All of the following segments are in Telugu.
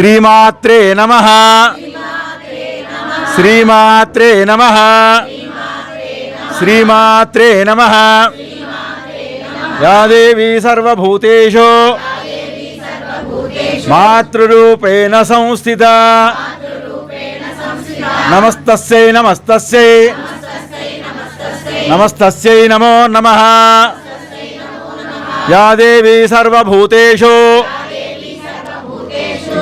శ్రీమాత్రే నమ. శ్రీమాత్రే నమ. శ్రీమాత్రే నమ. యాదేవి సర్వభూతేషు. మాతృరూపేణ సంస్థిత. నమస్తస్యై నమస్తస్యై. నమస్తస్యై నమో నమ. యాదేవి సర్వభూతేషు.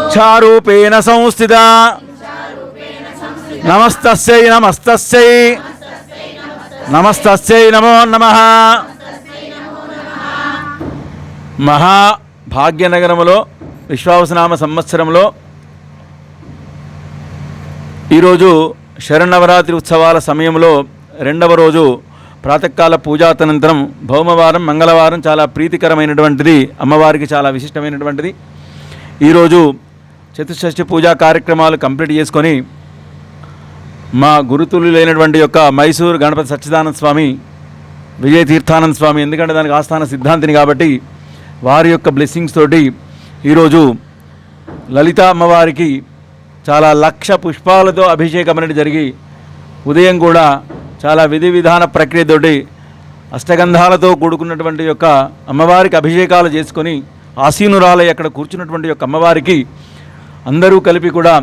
ఇచ్చారూపేణ సంస్థిత. నమస్తస్యై నమస్తస్యై. నమస్తస్యై నమో నమ. మహా భాగ్యనగరములో విశ్వావసనామ సంవత్సరంలో ఈరోజు శరణవరాత్రి ఉత్సవాల సమయంలో రెండవ రోజు ప్రాతకాల పూజాతనంతరం భౌమవారం మంగళవారం చాలా ప్రీతికరమైనటువంటిది అమ్మవారికి చాలా విశిష్టమైనటువంటిది. ఈరోజు చతుషష్ఠి పూజా కార్యక్రమాలు కంప్లీట్ చేసుకొని మా గురుతులు లేనటువంటి యొక్క మైసూర్ గణపతి సచ్చిదానంద స్వామి విజయ తీర్థానంద స్వామి ఎందుకంటే దానికి ఆస్థాన సిద్ధాంతిని కాబట్టి వారి యొక్క బ్లెస్సింగ్స్ తోటి ఈరోజు లలిత అమ్మవారికి చాలా లక్ష పుష్పాలతో అభిషేకం అనేది జరిగి ఉదయం కూడా చాలా విధి విధాన ప్రక్రియతోటి అష్టగంధాలతో కూడుకున్నటువంటి యొక్క అమ్మవారికి అభిషేకాలు చేసుకొని ఆసీనురాలై అక్కడ కూర్చున్నటువంటి యొక్క అమ్మవారికి అందరూ కలిపి కూడా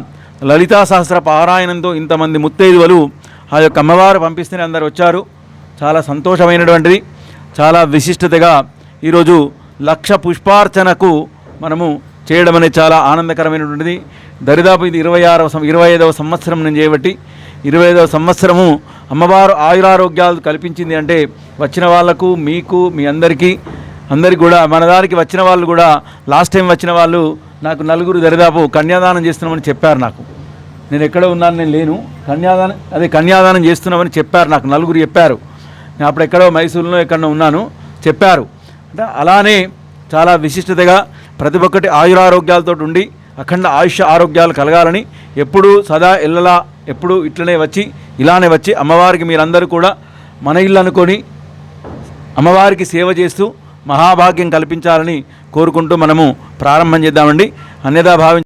లలితా సహస్ర పారాయణంతో ఇంతమంది ముత్తైదువలు ఆ యొక్క అమ్మవారు పంపిస్తేనే అందరు వచ్చారు. చాలా సంతోషమైనటువంటిది. చాలా విశిష్టతగా ఈరోజు లక్ష పుష్పార్చనకు మనము చేయడం అనేది చాలా ఆనందకరమైనటువంటిది. దరిదాపు ఇది ఇరవై ఆరవ ఇరవై ఐదవ సంవత్సరం నుంచి చేయబట్టి ఇరవై ఐదవ సంవత్సరము అమ్మవారు ఆయురారోగ్యాలు కల్పించింది అంటే వచ్చిన వాళ్ళకు మీకు మీ అందరికీ అందరికి కూడా మన దానికి వచ్చిన వాళ్ళు కూడా లాస్ట్ టైం వచ్చిన వాళ్ళు నాకు నలుగురు దరిదాపు కన్యాదానం చేస్తున్నామని చెప్పారు నాకు. నేను ఎక్కడ ఉన్నాను నేను లేను. కన్యాదానం అదే కన్యాదానం చేస్తున్నామని చెప్పారు నాకు నలుగురు చెప్పారు. నేను అప్పుడు ఎక్కడో మైసూరులో ఎక్కడో ఉన్నాను చెప్పారు. అంటే అలానే చాలా విశిష్టతగా ప్రతి ఒక్కటి ఆయురారోగ్యాలతో ఉండి అఖండ ఆయుష ఆరోగ్యాలు కలగాలని ఎప్పుడూ సదా ఇళ్ళలా ఎప్పుడూ ఇట్లనే వచ్చి ఇలానే వచ్చి అమ్మవారికి మీరందరూ కూడా మన ఇల్లు అనుకొని అమ్మవారికి సేవ చేస్తూ మహాభాగ్యం కల్పించాలని కోరుకుంటూ మనము ప్రారంభం చేద్దామండి అన్యదా భావించ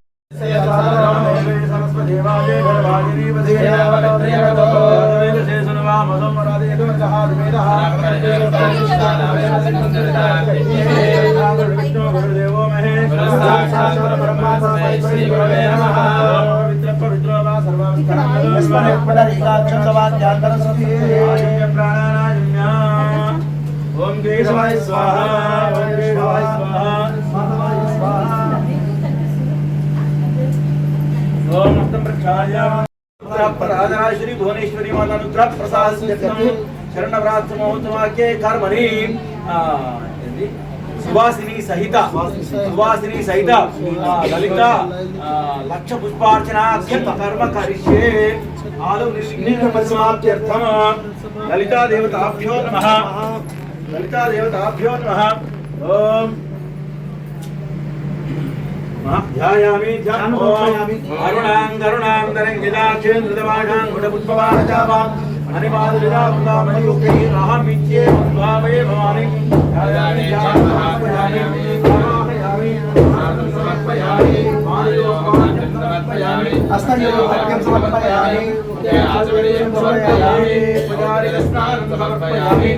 ప్రాణ ओम केशवाय स्वाहा ओम केशवाय स्वाहा ओम उत्तम प्रक्षाया प्रधाना श्री भुवनेश्वरी माता अनुग्रह प्रसाद शरण प्राप्त महोत्सवा के कर्मणि सुवासिनी सहित सुवासिनी सहित ललिता लक्ष पुष्पार्चनाख्य कर्म करिष्ये आलो निर्विघ्न समाप्त्यर्थम ललिता देवताभ्यो नमः దేవతాభ్యో నమః ఓం ధ్యాయామి ధ్యాయామి అరుణాం కరుణాం తరంగిదాక్షేంద్రదవాఢాం గుడపుష్పవాచావాం అనివాదులిదామయుక్తై అహమిత్యే ఉద్భావే భవాని ధ్యాయామి ధ్యాయామి సమర్పయామి సమర్పయామి మానయోపాద్యం సమర్పయామి హస్తయోగం సమర్పయామి ఆచమనీయం సమర్పయామి పుజారికస్నానం సమర్పయామి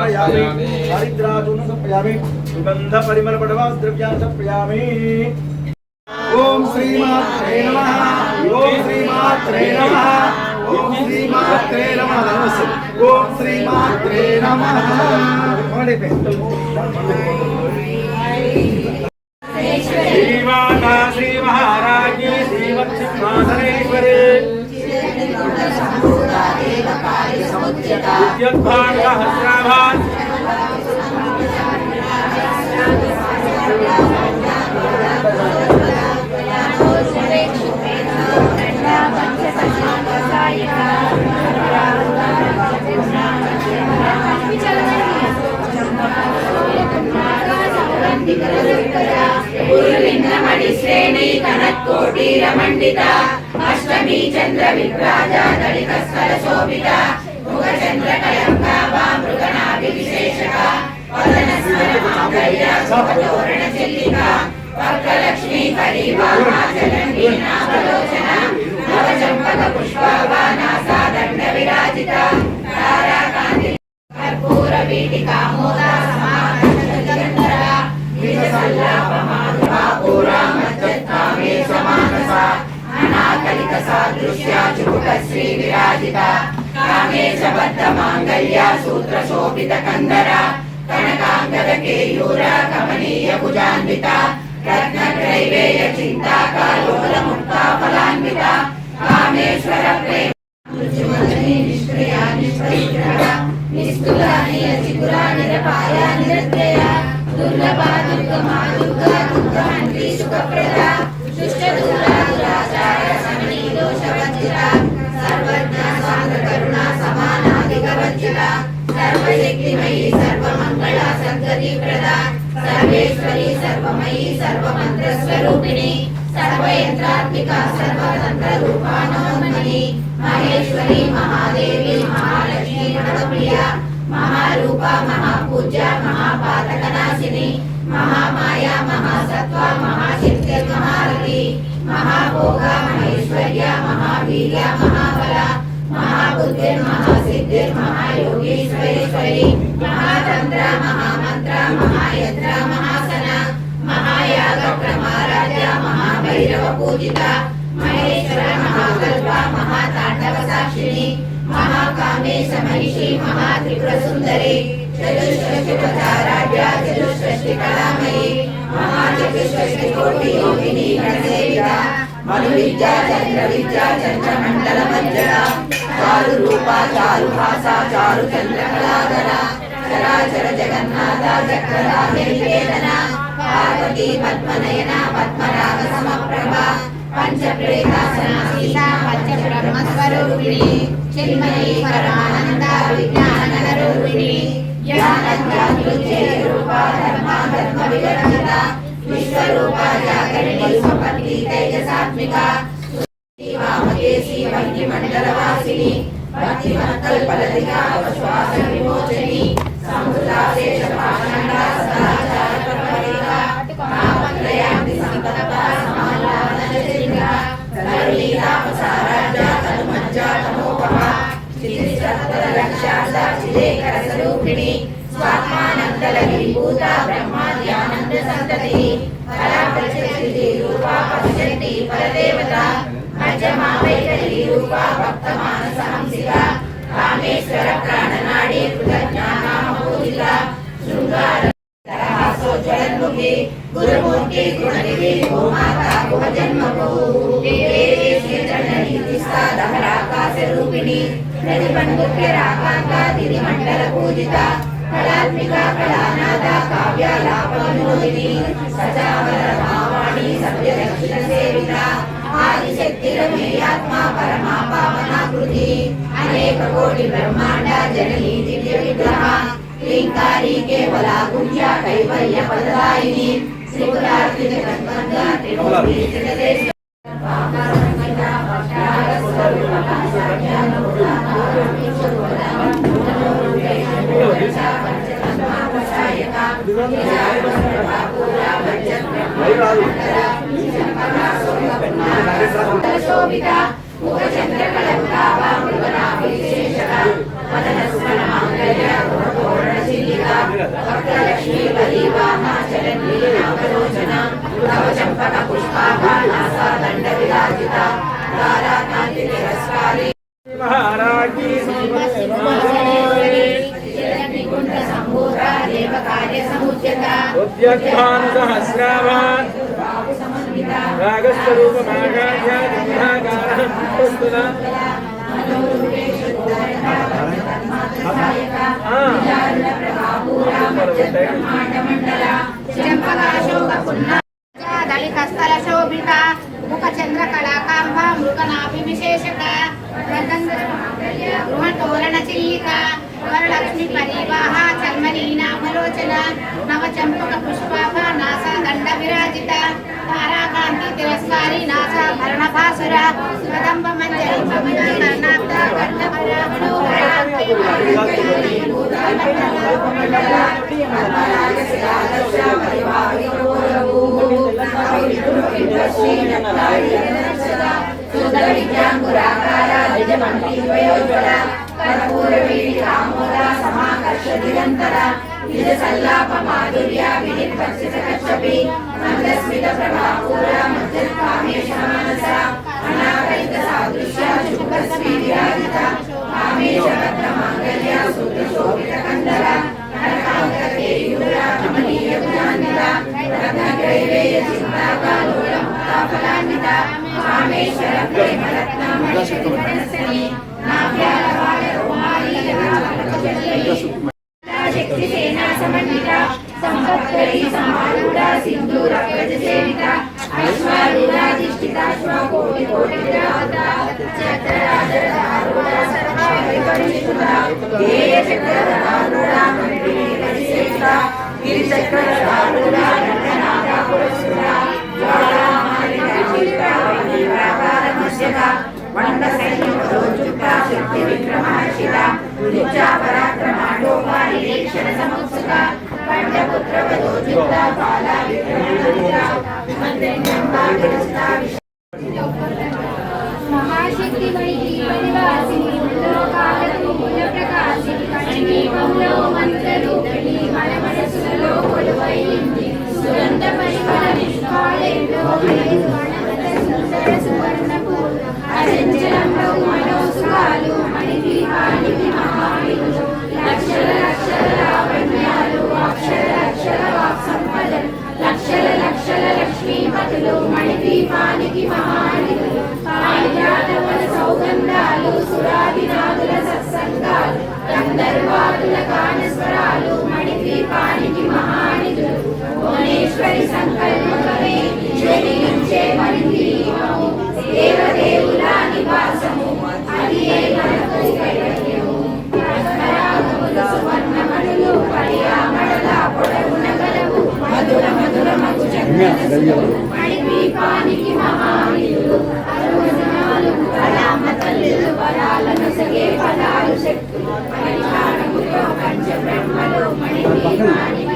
సమర్పయామి హరిద్రాజును సమర్పయామి సుగంధ ఓం ఓం శ్రీమాత్రే నమః. ఓం ఓం శ్రీమాత్రే నమః. శ్రీమాతా శ్రీ శ్రీమత్సింహాసనేశ్వరి శ్రేణీ కనత్కోటీరమండిత అష్టమి చంద్ర విభ్రాజ దళిత స్వర శోభిత. ముఖ చంద్ర కళంకాభా మృగనాభి విశేషక వదన స్మర మాంగళ్య శుభతోరణ చెల్లిక. వక్రలక్ష్మీ పరివాహ చలండి నామలోచన నవ చంపక పుష్పవానాసా దండ విరాజిత తారాకాంతి కర్పూర వీటికా మోద సమానందర అనాకలిక సాదృశ్య చుకుట శ్రీ విరాజిత కామేశ బద్ధ మాంగళ్య సూత్ర శోభిత కందర కనకాంగద కేయూర కమనీయ భుజాన్విత రత్న ముక్తా ఫలాన్విత కామేశ్వర ప్రేమ నిష్క్రియా నిస్తుల నిరపాయ సర్వశక్తిమయీ సర్వమంగళ సద్గతి సర్వేశ్వరి సర్వమయీ సర్వమంత్ర స్వరూపిణి సర్వయంత్రాత్మిక సర్వతంత్ర మహేశ్వరి మహాదేవి మహాలక్ష్మి మహారూప మహాపూజ మహాపాతకనాశిని మహామాయ మహాసత్వ మహాశక్తి మహారతి మహాభోగ మహేశ్వర్య మహావీర్య మహాబల మహాబుద్ధి మహాసిద్ధి మహాయోగేశ్వరేశ్వరి మహాతంత్ర మహామంత్ర మహాయంత్ర మహాసన మహాయాగ ప్రమారాధ్య మహాభైరవ పూజిత మహేశ్వర మహాకల్ప మహాతాండవ సాక్షిణి మహాకామేశ మహిషి మహాత్రిపుర సుందరి చతుష్షష్టిపదారాధ్య చతుష్షష్టి కళామయి మహాచతుష్షష్టి కోటి యోగిని గణసేవిత మను విద్యా చంద్ర విద్యా చంద్ర మండల మజ్జల చారు రూప చారు భాష చారు చంద్ర కళాధర చరాచర జగన్నాథ చక్రరాజ నికేతన పార్వతీ పద్మనయన పద్మరాగ సమప్రభ పంచప్రేతాసన సీతా స్వరూపిణి చిన్మయీ పరమానంద విజ్ఞాన రూపిణి జ్ఞానజ్ఞానృత్యై రూప ధర్మ ధర్మ వివర్జిత విశ్వరూప జాగరిణి స్వపత్ని తేజసాత్మిక మండలవాసిని భక్తి కామేశ్వర ప్రాణనాడి కృతజ్ఞానామపూజిత శృంగార జ్వలన్ముఖి గురుమూర్తి గుణనిధి భూమాతా గుహజన్మభూ దహరాకాశ రూపిణి ప్రతిపన్ముఖ్య రాకాంత దిది మండల పూజిత కళాత్మిక కళానాద కావ్యాలాప వినోదిని సజావర భావాణి సభ్య పరమా పావనాకృతి అనేక కోటి బ్రహ్మాండ జననీ దివ్య విగ్రహ. లింకారి కేవల గుంజ కైవల్య పదదాయిని త్రిమూర్తి జగదేశ. ఉద్యద్భాను సహస్రాభాన్ రాగస్వరూపమాగాధ్యాదిగ్రహాకారః చంపకాశోక పున్న దళితస్థల పుష్పి పరీవాహ చల్మలీనామలోచన నవ చంపక పుష్పాభ నాసా దండ విరాజిత తారాకాంతి తిరస్కారి నాసా భరణ భాసుర కదంబ మంజరి కర్ణార్థ కర్ణపర కర్పూర వీడి ఆమోద క్షతియంతర నిజ సల్లాప మాధుర్య వినిర్వర్జిత కశ్యపి మందస్మిత ప్రభాపూర మధ్యకామేశ भद्री समारूढ़ा सिंधु रक्त सेविता अश्वारूढ़ा दिष्टिता श्वकोटि कोटिराता चक्रराजर आरूढ़ा सर्वाभिपरिष्ठुरा देय चक्रराजर आरूढ़ा मंत्री परिसेविता गिरिचक्रराजर आरूढ़ा భువనేశ్వరి సంకల్పమే జ్వలించే మణిదీపము దేవదేవుల నివాసము అది మనకు కైవల్యము సువర్ణమణులు పొడవున గలవు మధుర మధుర మగు మణిపీపానికి మహానిధులు అరుణాలు కళామ తల్లులు వరాలను సగే శక్తులు పరిహారముతో పంచ బ్రహ్మలు మణిపీపానికి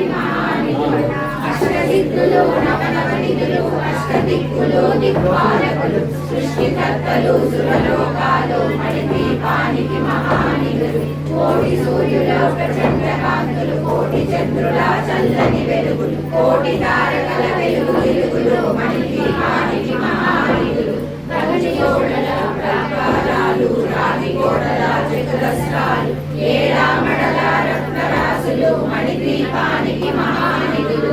సిద్ధులు నవనవ నిధులు అష్టదిక్కులు దిక్పాలకులు సృష్టికర్తలు సురలోకాలు మణిదీపానికి మహానిధులు కోటి సూర్యుల ప్రచండ కాంతులు కోటి చంద్రుల చల్లని వెలుగులు కోటి తారకల వెలుగు వెలుగులు మణిదీపానికి మహానిధులు గగనిగోడల ప్రాకారాలు రాగిగోడల చతురస్రాలు ఏడా మడల రత్నరాశులు మణిదీపానికి మహానిధులు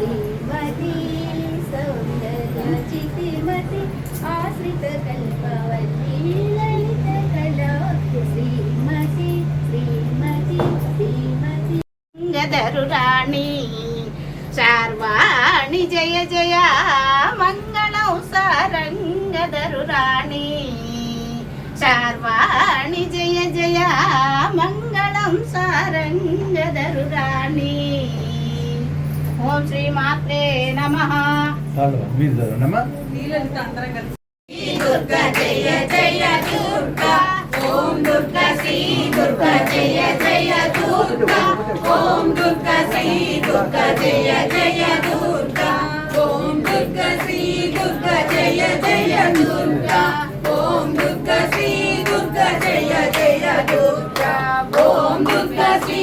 శ్రీమతి సౌందర్య చితిమతి ఆశ్రిత కల్పవతి లలిత కళా శ్రీమతి శ్రీమతి శ్రీమతి. గదరు రాణి జయ జయ మంగళం సారంగదరు రాణి. శార్వాణి జయ జయ మంగళం సారంగదరు ఓం శ్రీ మాత్రే నమ. దుర్గా జయ జయ దుర్గా. ఓం దుర్గా శ్రీ దుర్గా జయ జయ దుర్గా. ఓం దుర్గా శ్రీ దుర్గా జయ జయ దుర్గా. ఓం దుర్గా శ్రీ దుర్గా జయ జయ దుర్గా. ఓం దుర్గా శ్రీ దుర్గా జయ జయ దుర్గా. ఓం దుర్గా శ్రీ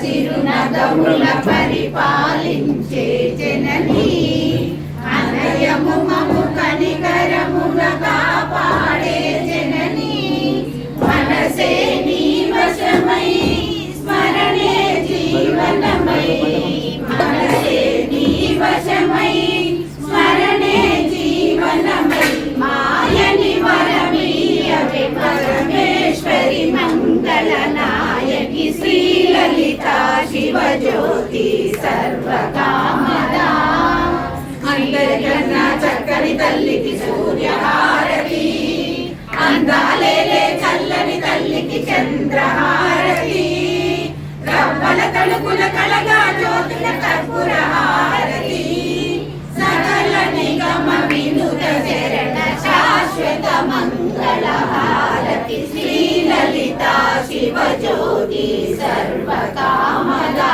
చిరునగముల పరిపాలించే జనని అనయము మము కనికరమున కాపాడే జనని మనసే నీ వశమై శ్రీలలిత శివజ్యోతి సర్వకామదా అందరికన్నా చక్కని తల్లికి సూర్యహారతి. అందాలేలే చల్లని తల్లికి చంద్రహారతి. రవ్వల తలుపుల కలగా జ్యోతుల కర్పూరహారతి. సకల నిగమ వినుత శరణ शाश्वतमङ्गलहारति श्रीललिता शिवज्योति सर्वकामदा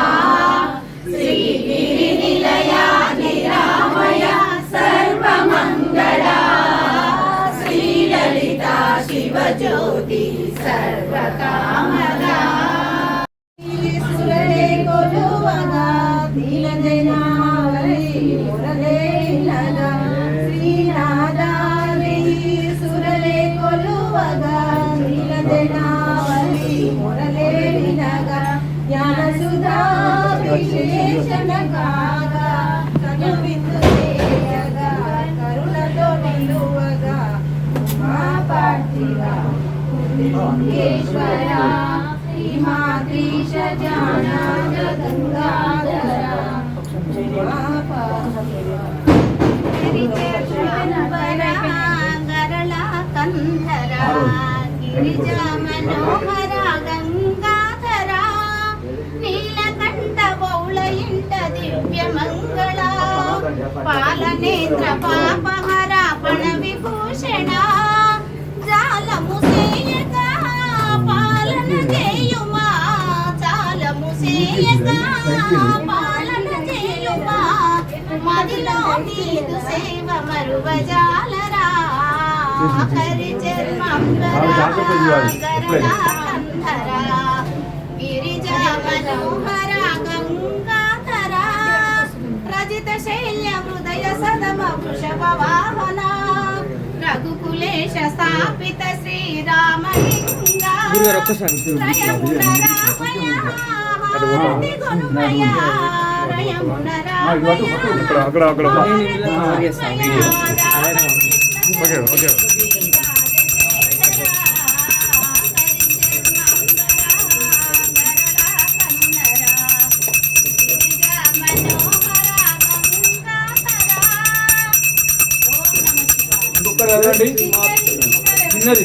లింగేశ్వర హిమాద్రీశ జానాజ గంగాధర గరళ కంధర గిరిజ మనోహర గంగాధర నీలకంఠ బౌళ ఇంట దివ్య మంగళ పాలనేత్ర పణ విభూషణ గిరిజ మనోహర గంగాధర రజిత శైల్య హృదయ సదమ వృషభ వాహన రఘుకులేశ స్థాపిత రయమున రామయ హారతి అక్కడ అక్కడ ఓకే ఓకే ఇంకొకటి చిన్నది.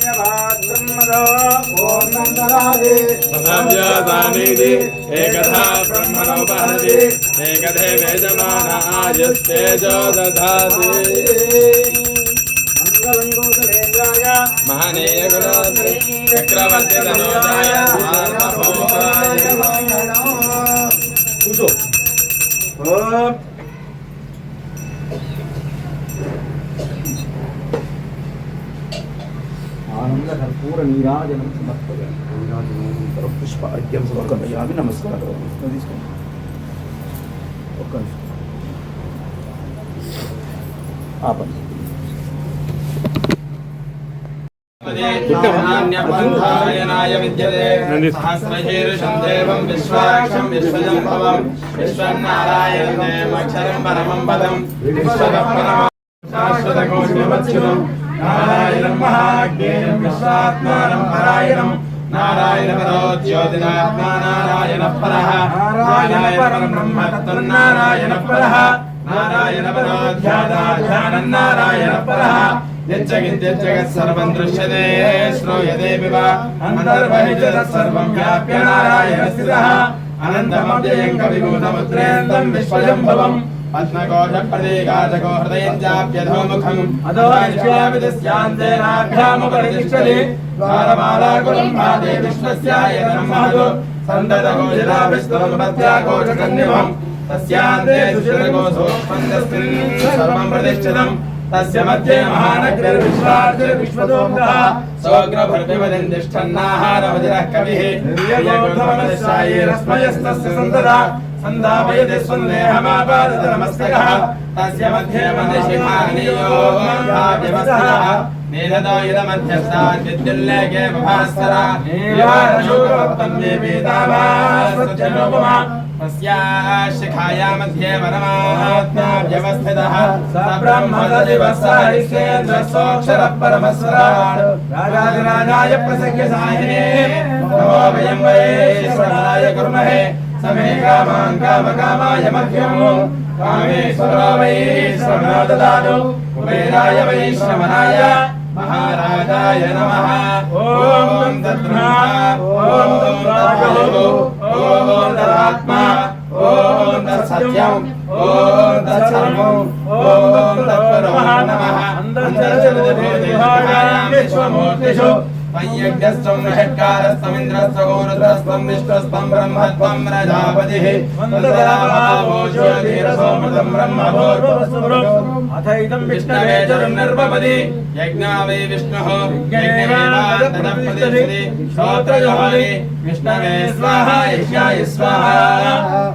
प्रथम्यदानीति एकधा ब्रह्मणोपहति एकधे वेदमान आयुस्तेजो दधाति महनीयगुणचक्रवर्तितनोजाय కర్పూర నీరాజనం సమర్పయామి పుష్ప అర్ఘ్యం సమర్పయామి నమస్కారం తీసుకోండి ఒక్క నిమిషం. ఆపండి. నాన్యపంథాయనాయ విద్యతే. సహస్రశీర్షం దేవం విశ్వాక్షం విశ్వజంభవం విశ్వన్నారాయణం దేవక్షరం పరమం పదం. విశ్వగపరమ శాశ్వతకోశమచ్యుతం నారాయణం మహాజ్ఞేయం విశ్వాత్మానం పరాయణం. నారాయణ పరో జ్యోతిరాత్మా నారాయణ పరః. నారాయణ పరం బ్రహ్మ తన్నారాయణ పరః నారాయణ పరో. ధ్యానా నారాయణ పరః. యచ్చగిత్యచ్చగత్ సర్వం దృశ్యతే శ్రూయతే వివ. అంతర్బహిర్జగత్ సర్వం వ్యాప్య నారాయణ స్థితః అనంతమవ్యయం కవిభూతముద్రేందం విశ్వజంభవం పద్మకోశ ప్రదేకాశకో హృదయం చాప్యధోముఖం అదో నిశ్చయామిదస్యాంతేనాభ్యాముపరితిష్టతి ద్వారమాలాకులం భాదే విష్ణస్యాయతనం మహదో సందతకోశిలాభిస్తోమపత్యాకోశకన్నిభం తస్యాంతే సుశిరకోశోస్పందస్మిన్ సర్వం ప్రతిష్ఠితం తస్య మధ్యే మహానగ్రవిశ్వార్తిర్విశ్వదోముఖः సోగ్రభర్భివదిష్ఠన్నాహారవదిరः కవిः నిర్యగోధమనశ్చాయేరస్మయస్తస్య सन्धापयति स्वन्देहमापादतनमस्तकः तस्य मध्ये मन्दिशिमानीयोगमन्धाव्यवस्थः नीलदायुधमध्यस्थाद्युल्लेखे भास्करा निवारशूरोक्तं मे पीताभास्वच्छनोपमा तस्याः शिखाया मध्ये परमात्मा व्यवस्थितः स ब्रह्मसदिवः स हरिश्चेन्द्रसोऽक्षरः परमस्वराट् राजाधिराजाय प्रसङ्गसाहिने नमो वयं वये कुर्महे समे कामान् कामकामाय मध्यमो कामेश्वरो वैश्वरो ददातु कुबेराय वैश्रवणाय महाराजाय नमः ॐ तद्ब्रह्मा ॐ तद्राजो ॐ तदात्मा ॐ तत्सत्यम् ॐ तत्सर्वम् ॐ तत्परो नमः अन्तर्जलदेवदेहायां विश्वमूर्तिषु त्वय्यज्ञस्त्वं षट्कारस्तमिन्द्रस्त्वगोरुद्रस्त्वं विष्णुस्त्वं ब्रह्मत्वं प्रजापतिः वन्ददाभावोज्योतिरसोमृतं ब्रह्मभूर्भुवस्वरूपम् अथ इदं विष्णवे चरुर्निर्भवति यज्ञा वै विष्णुः यज्ञमेवान्तरप्रतिष्ठति विष्णवे स्वाहा यज्ञाय स्वाहा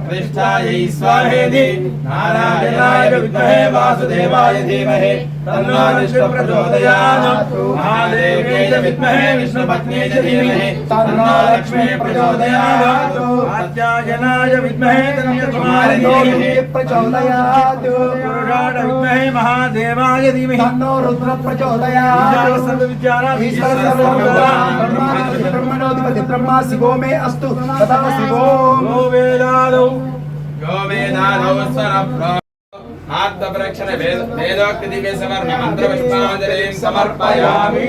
प्रतिष्ठायै स्वाहेति नारायणाय विद्महे वासुदेवाय धीमहि तन्नो विष्णु प्रचोदयात्। महादेव्यै च विद्महे विष्णुपत्न्यै च धीमहि। तन्नो लक्ष्मी प्रचोदयात्। कात्यायनाय विद्महे तन्यकुमारि धीमहि प्रचोदयात्। पुरुषाय विद्महे महादेवाय धीमहि। तन्नो रुद्र प्रचोदयात्। सर्वविद्यानां ईश्वर सर्वभूतानां ब्रह्मणोऽधिपति ब्रह्मा शिवो मे अस्तु। तथा शिवो गो। वेदादौ। यो वेदादौ स्वरप्रो ఆత్మప్రక్షణ వేదోక్తి దివ్య సమర్ణ మంత్ర పుష్పాంజలిం సమర్పయామి